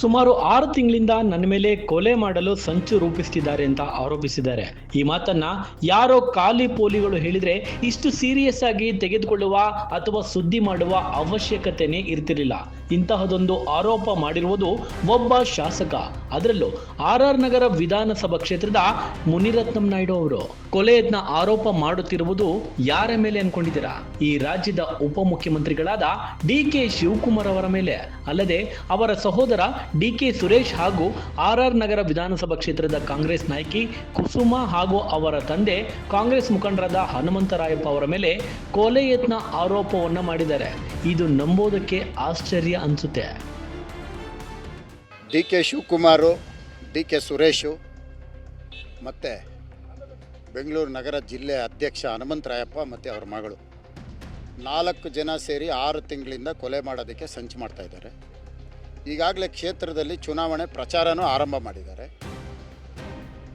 ಸುಮಾರು ಆರು ತಿಂಗಳಿಂದ ನನ್ನ ಮೇಲೆ ಕೊಲೆ ಮಾಡಲು ಸಂಚು ರೂಪಿಸ್ತಿದ್ದಾರೆ ಅಂತ ಆರೋಪಿಸಿದ್ದಾರೆ. ಈ ಮಾತನ್ನ ಯಾರೋ ಖಾಲಿ ಪೋಲಿಗಳು ಹೇಳಿದ್ರೆ ಇಷ್ಟು ಸೀರಿಯಸ್ ಆಗಿ ತೆಗೆದುಕೊಳ್ಳುವ ಅಥವಾ ಸುದ್ದಿ ಮಾಡುವ ಅವಶ್ಯಕತೆನೇ ಇರ್ತಿರಲಿಲ್ಲ. ಇಂತಹದೊಂದು ಆರೋಪ ಮಾಡಿರುವುದು ಒಬ್ಬ ಶಾಸಕ. ಅದರಲ್ಲೂ ಆರ್ ಆರ್ ನಗರ ವಿಧಾನಸಭಾ ಕ್ಷೇತ್ರದ ಮುನಿರತ್ನಂ ನಾಯ್ಡು ಅವರು. ಕೊಲೆ ಯತ್ನ ಆರೋಪ ಮಾಡುತ್ತಿರುವುದು ಯಾರ ಮೇಲೆ ಅನ್ಕೊಂಡಿದ್ದೀರಾ? ಈ ರಾಜ್ಯದ ಉಪಮುಖ್ಯಮಂತ್ರಿಗಳಾದ ಡಿ ಕೆ ಶಿವಕುಮಾರ್ ಅವರ ಮೇಲೆ. ಅಲ್ಲದೆ ಅವರ ಸಹೋದರ ಡಿ ಕೆ ಸುರೇಶ್ ಹಾಗೂ ಆರ್ ಆರ್ ನಗರ ವಿಧಾನಸಭಾ ಕ್ಷೇತ್ರದ ಕಾಂಗ್ರೆಸ್ ನಾಯಕಿ ಕುಸುಮ ಹಾಗೂ ಅವರ ತಂದೆ ಕಾಂಗ್ರೆಸ್ ಮುಖಂಡರಾದ ಹನುಮಂತರಾಯಪ್ಪ ಅವರ ಮೇಲೆ ಕೊಲೆ ಯತ್ನ ಆರೋಪವನ್ನ ಮಾಡಿದ್ದಾರೆ. ಇದು ನಂಬೋದಕ್ಕೆ ಆಶ್ಚರ್ಯ ಅನಿಸುತ್ತೆ. D K Shivakumar, D K Suresh, ಮತ್ತು ಬೆಂಗಳೂರು ನಗರ ಜಿಲ್ಲೆ ಅಧ್ಯಕ್ಷ ಹನುಮಂತರಾಯಪ್ಪ ಮತ್ತು ಅವ್ರ ಮಗಳು. ನಾಲ್ಕು ಜನ ಸೇರಿ ಆರು ತಿಂಗಳಿಂದ ಕೊಲೆ ಮಾಡೋದಕ್ಕೆ ಸಂಚು ಮಾಡ್ತಾ ಇದ್ದಾರೆ. ಈಗಾಗಲೇ ಕ್ಷೇತ್ರದಲ್ಲಿ ಚುನಾವಣೆ ಪ್ರಚಾರನೂ ಆರಂಭ ಮಾಡಿದ್ದಾರೆ.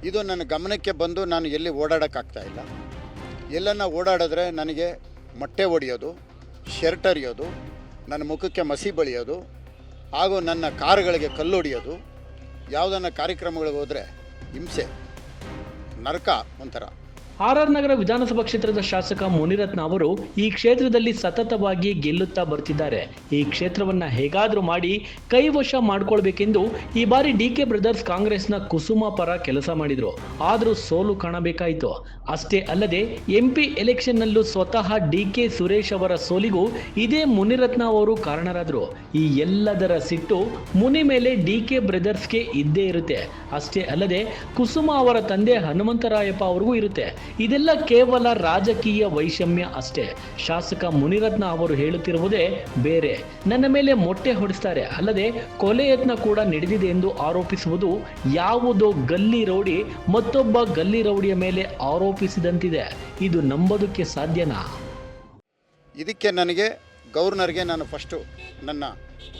ಇದು ನನ್ನ ಗಮನಕ್ಕೆ ಬಂದು ನಾನು ಎಲ್ಲಿ ಓಡಾಡೋಕ್ಕಾಗ್ತಾ ಇಲ್ಲ. ಎಲ್ಲನ್ನ ಓಡಾಡಿದ್ರೆ ನನಗೆ ಮೊಟ್ಟೆ ಹೊಡೆಯೋದು ಶರ್ಟ್ ಹರಿಯೋದು ನನ್ನ ಮುಖಕ್ಕೆ ಮಸಿ ಬಳಿಯೋದು, ಹಾಗೂ ನನ್ನ ಕಾರುಗಳಿಗೆ ಕಲ್ಲು ಹೊಡೆಯೋದು ಯಾವುದನ್ನ ಕಾರ್ಯಕ್ರಮಗಳಿಗೆ ಹೋದರೆ ಹಿಂಸೆ, ನರಕ ಒಂಥರ. ಆರ್ ಆರ್ ನಗರ ವಿಧಾನಸಭಾ ಕ್ಷೇತ್ರದ ಶಾಸಕ ಮುನಿರತ್ನ ಅವರು ಈ ಕ್ಷೇತ್ರದಲ್ಲಿ ಸತತವಾಗಿ ಗೆಲ್ಲುತ್ತಾ ಬರ್ತಿದ್ದಾರೆ. ಈ ಕ್ಷೇತ್ರವನ್ನ ಹೇಗಾದರೂ ಮಾಡಿ ಕೈವಶ ಮಾಡ್ಕೊಳ್ಬೇಕೆಂದು ಈ ಬಾರಿ ಡಿ ಕೆ ಬ್ರದರ್ಸ್ ಕಾಂಗ್ರೆಸ್ನ ಕುಸುಮ ಪರ ಕೆಲಸ ಮಾಡಿದ್ರು. ಆದರೂ ಸೋಲು ಕಾಣಬೇಕಾಯಿತು. ಅಷ್ಟೇ ಅಲ್ಲದೆ ಎಂಪಿ ಎಲೆಕ್ಷನ್ನಲ್ಲೂ ಸ್ವತಃ ಡಿ ಕೆ ಸುರೇಶ್ ಅವರ ಸೋಲಿಗೂ ಇದೇ ಮುನಿರತ್ನ ಅವರು ಕಾರಣರಾದರು. ಈ ಎಲ್ಲದರ ಸಿಟ್ಟು ಮುನಿ ಮೇಲೆ ಡಿ ಕೆ ಬ್ರದರ್ಸ್ಗೆ ಇದ್ದೇ ಇರುತ್ತೆ. ಅಷ್ಟೇ ಅಲ್ಲದೆ ಕುಸುಮ ಅವರ ತಂದೆ ಹನುಮಂತರಾಯಪ್ಪ ಅವ್ರಿಗೂ ಇರುತ್ತೆ. ಇದೆಲ್ಲ ಕೇವಲ ರಾಜಕೀಯ ವೈಷಮ್ಯ ಅಷ್ಟೇ. ಶಾಸಕ ಮುನಿರತ್ನ ಅವರು ಹೇಳುತ್ತಿರುವುದೇ ಬೇರೆ. ನನ್ನ ಮೇಲೆ ಮೊಟ್ಟೆ ಹೊಡಿಸ್ತಾರೆ. ಅಲ್ಲದೆ ಕೊಲೆ ಯತ್ನ ಕೂಡ ನಡೆದಿದೆ ಎಂದು ಆರೋಪಿಸುವುದು ಯಾವುದೋ ಗಲ್ಲಿ ರೌಡಿ, ಮತ್ತೊಬ್ಬ ಗಲ್ಲಿ ರೌಡಿಯ ಮೇಲೆ ಆರೋಪಿಸಿದಂತಿದೆ. ಇದು ನಂಬೋದಕ್ಕೆ ಸಾಧ್ಯನಾ? ಇದಕ್ಕೆ ನನಗೆ ಗವರ್ನರ್ಗೆ ನಾನು ಫಸ್ಟು ನನ್ನ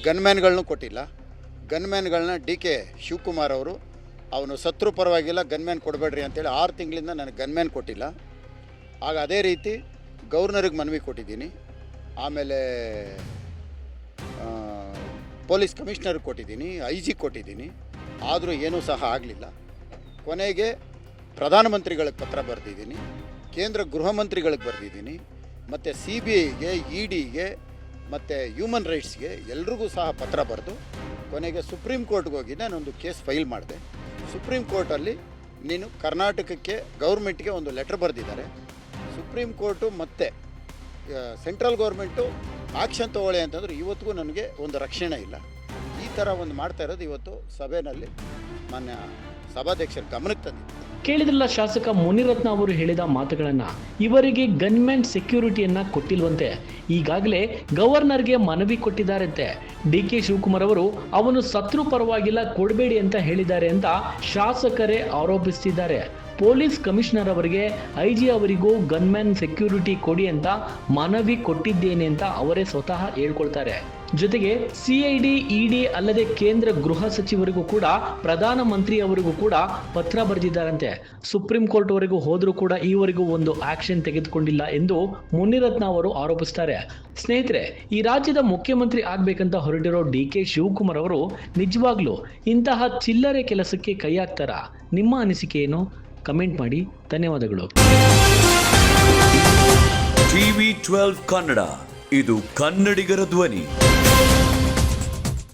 ಗನ್ಮ್ಯಾನ್ಗಳನ್ನೂ ಕೊಟ್ಟಿಲ್ಲ. ಗನ್ಮ್ಯಾನ್ಗಳನ್ನ ಡಿ ಕೆ ಶಿವಕುಮಾರ್ ಅವರು ಅವನು ಸತ್ರು ಪರವಾಗಿಲ್ಲ, ಗನ್ಮ್ಯಾನ್ ಕೊಡಬೇಡ್ರಿ ಅಂತೇಳಿ ಆರು ತಿಂಗಳಿಂದ ನನಗೆ ಗನ್ಮ್ಯಾನ್ ಕೊಟ್ಟಿಲ್ಲ. ಆಗ ಅದೇ ರೀತಿ ಗವರ್ನರಿಗೆ ಮನವಿ ಕೊಟ್ಟಿದ್ದೀನಿ. ಆಮೇಲೆ ಪೊಲೀಸ್ ಕಮಿಷನರ್ಗೆ ಕೊಟ್ಟಿದ್ದೀನಿ ಐ ಜಿ ಕೊಟ್ಟಿದ್ದೀನಿ. ಆದರೂ ಏನೂ ಸಹ ಆಗಲಿಲ್ಲ. ಕೊನೆಗೆ ಪ್ರಧಾನಮಂತ್ರಿಗಳಿಗೆ ಪತ್ರ ಬರೆದಿದ್ದೀನಿ, ಕೇಂದ್ರ ಗೃಹ ಮಂತ್ರಿಗಳಿಗೆ ಬರೆದಿದ್ದೀನಿ, ಮತ್ತು ಸಿ ಬಿ ಐಗೆ, ಇ ಡಿಗೆ, ಮತ್ತು ಹ್ಯೂಮನ್ ರೈಟ್ಸ್ಗೆ ಎಲ್ರಿಗೂ ಸಹ ಪತ್ರ ಬರೆದು ಕೊನೆಗೆ ಸುಪ್ರೀಂ ಕೋರ್ಟ್ಗೆ ಹೋಗಿ ನಾನೊಂದು ಕೇಸ್ ಫೈಲ್ ಮಾಡಿದೆ. ಸುಪ್ರೀಂ ಕೋರ್ಟಲ್ಲಿ ನೀನು ಕರ್ನಾಟಕಕ್ಕೆ ಗೌರ್ಮೆಂಟ್ಗೆ ಒಂದು ಲೆಟರ್ ಬರೆದಿದ್ದಾರೆ. ಸುಪ್ರೀಂ ಕೋರ್ಟು ಮತ್ತು ಸೆಂಟ್ರಲ್ ಗೌರ್ಮೆಂಟು ಆಕ್ಷನ್ ತಗೊಳ್ಳಿ ಅಂತಂದ್ರೆ ಇವತ್ತಿಗೂ ನನಗೆ ಒಂದು ರಕ್ಷಣೆ ಇಲ್ಲ. ಈ ಥರ ಒಂದು ಮಾಡ್ತಾ ಇರೋದು ಇವತ್ತು ಸಭೆಯಲ್ಲಿ ಮಾನ್ಯ ಸಭಾಧ್ಯಕ್ಷರ ಗಮನಕ್ಕೆ ತಂದಿದ್ದೆ ಕೇಳಿದ್ರಲ್ಲ ಶಾಸಕ ಮುನಿರತ್ನ ಅವರು ಹೇಳಿದ ಮಾತುಗಳನ್ನ. ಇವರಿಗೆ ಗನ್ಮ್ಯಾನ್ ಸೆಕ್ಯೂರಿಟಿಯನ್ನ ಕೊಟ್ಟಿಲ್ವಂತೆ. ಈಗಾಗಲೇ ಗವರ್ನರ್ಗೆ ಮನವಿ ಕೊಟ್ಟಿದ್ದಾರಂತೆ. ಡಿ ಕೆ ಶಿವಕುಮಾರ್ ಅವರು, ಅವನು ಸತ್ರು ಪರವಾಗಿಲ್ಲ, ಕೊಡಬೇಡಿ ಅಂತ ಹೇಳಿದ್ದಾರೆ ಅಂತ ಶಾಸಕರೇ ಆರೋಪಿಸ್ತಿದ್ದಾರೆ ಪೊಲೀಸ್ ಕಮಿಷನರ್ ಅವರಿಗೆ ಐ ಜಿ ಅವರಿಗೂ ಗನ್ಮ್ಯಾನ್ ಸೆಕ್ಯೂರಿಟಿ ಕೊಡಿ ಅಂತ ಮನವಿ ಕೊಟ್ಟಿದ್ದೇನೆ ಅಂತ ಅವರೇ ಸ್ವತಃ ಹೇಳ್ಕೊಳ್ತಾರೆ. ಜೊತೆಗೆ ಸಿಐಡಿ ಇಡಿ ಅಲ್ಲದೆ ಕೇಂದ್ರ ಗೃಹ ಸಚಿವರಿಗೂ ಕೂಡ ಪ್ರಧಾನಮಂತ್ರಿ ಅವರಿಗೂ ಕೂಡ ಪತ್ರ ಬರೆದಿದ್ದಾರಂತೆ. ಸುಪ್ರೀಂ ಕೋರ್ಟ್ ವರೆಗೂ ಹೋದರೂ ಕೂಡ ಈವರೆಗೂ ಒಂದು ಆಕ್ಷನ್ ತೆಗೆದುಕೊಂಡಿಲ್ಲ ಎಂದು ಮುನಿರತ್ನ ಅವರು ಆರೋಪಿಸ್ತಾರೆ. ಸ್ನೇಹಿತರೆ, ಈ ರಾಜ್ಯದ ಮುಖ್ಯಮಂತ್ರಿ ಆಗ್ಬೇಕಂತ ಹೊರಟಿರೋ ಡಿ ಕೆ ಶಿವಕುಮಾರ್ ಅವರು, ನಿಜವಾಗ್ಲೂ ಇಂತಹ ಚಿಲ್ಲರೆ ಕೆಲಸಕ್ಕೆ ಕೈ ಹಾಕ್ತಾರಾ? ನಿಮ್ಮ ಅನಿಸಿಕೆ ಏನು? ಕಮೆಂಟ್ ಮಾಡಿ. ಧನ್ಯವಾದಗಳು. TV twelve Kannada. ಇದು ಕನ್ನಡಿಗರ ಧ್ವನಿ.